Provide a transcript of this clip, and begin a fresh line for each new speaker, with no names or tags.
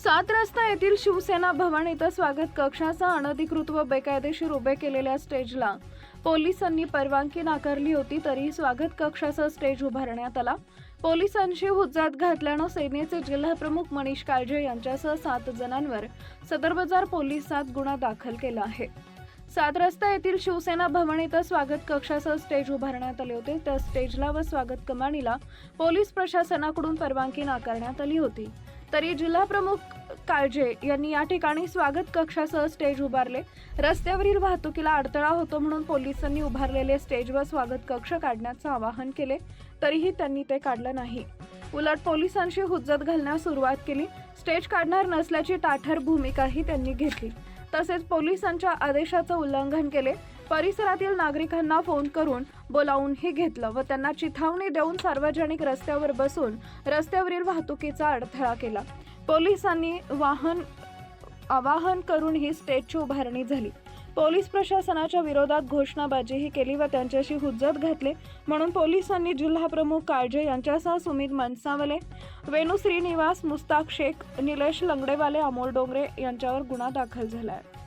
सात रस्ता येथील शिवसेना भवन इथं स्वागत कक्षाचा अनधिकृत व बेकायदेशीर उभे केलेल्या स्टेजला पोलिसांनी परवानगी नाकारली होती तरी स्वागत कक्षाचा स्टेज उभारण्यात आला. पोलिसांशी हुज्जात घातल्यानं सेनेचे जिल्हाप्रमुख मनीष काळजे यांच्यासह सात जणांवर सदर बाजार पोलिसात गुन्हा दाखल केला आहे. सात रस्ता येथील शिवसेना भवन इथं स्वागत कक्षासह स्टेज उभारण्यात आले होते. त्या स्टेजला व स्वागत कमानीला पोलीस प्रशासनाकडून परवानगी नाकारण्यात आली होती. तरी जिल्हाप्रमुख काळजे यांनी या ठिकाणी स्वागत कक्षासह स्टेज उभारले. रस्त्यावरील वाहतुकीला अडथळा होतो म्हणून पोलिसांनी उभारलेले स्टेज व स्वागत कक्ष काढण्याचं आवाहन केले तरीही त्यांनी ते काढलं नाही. उलट पोलिसांशी हुज्जत घालण्यास सुरुवात केली. स्टेज काढणार नसल्याची ताठर भूमिकाही त्यांनी घेतली. तसेच पोलिसांच्या आदेशाचं उल्लंघन केले. परिसरातील नागरिकांना फोन करून बोलावूनही घेतलं व त्यांना चिथावणी देऊन सार्वजनिक रस्त्यावर बसून रस्त्यावरील वाहतुकीचा अडथळा केला. पोलिसांनी वाहन आवाहन करून ही स्टेजची उभारणी झाली. पोलीस प्रशासनाच्या विरोधात घोषणाबाजीही केली व त्यांच्याशी हुज्जत घातले. म्हणून पोलिसांनी जिल्हाप्रमुख काळजे यांच्यासह सुमित मनसावले वेणू श्रीनिवास मुस्ताक शेख निलेश लंगडेवाले अमोल डोंगरे यांच्यावर गुन्हा दाखल झाला आहे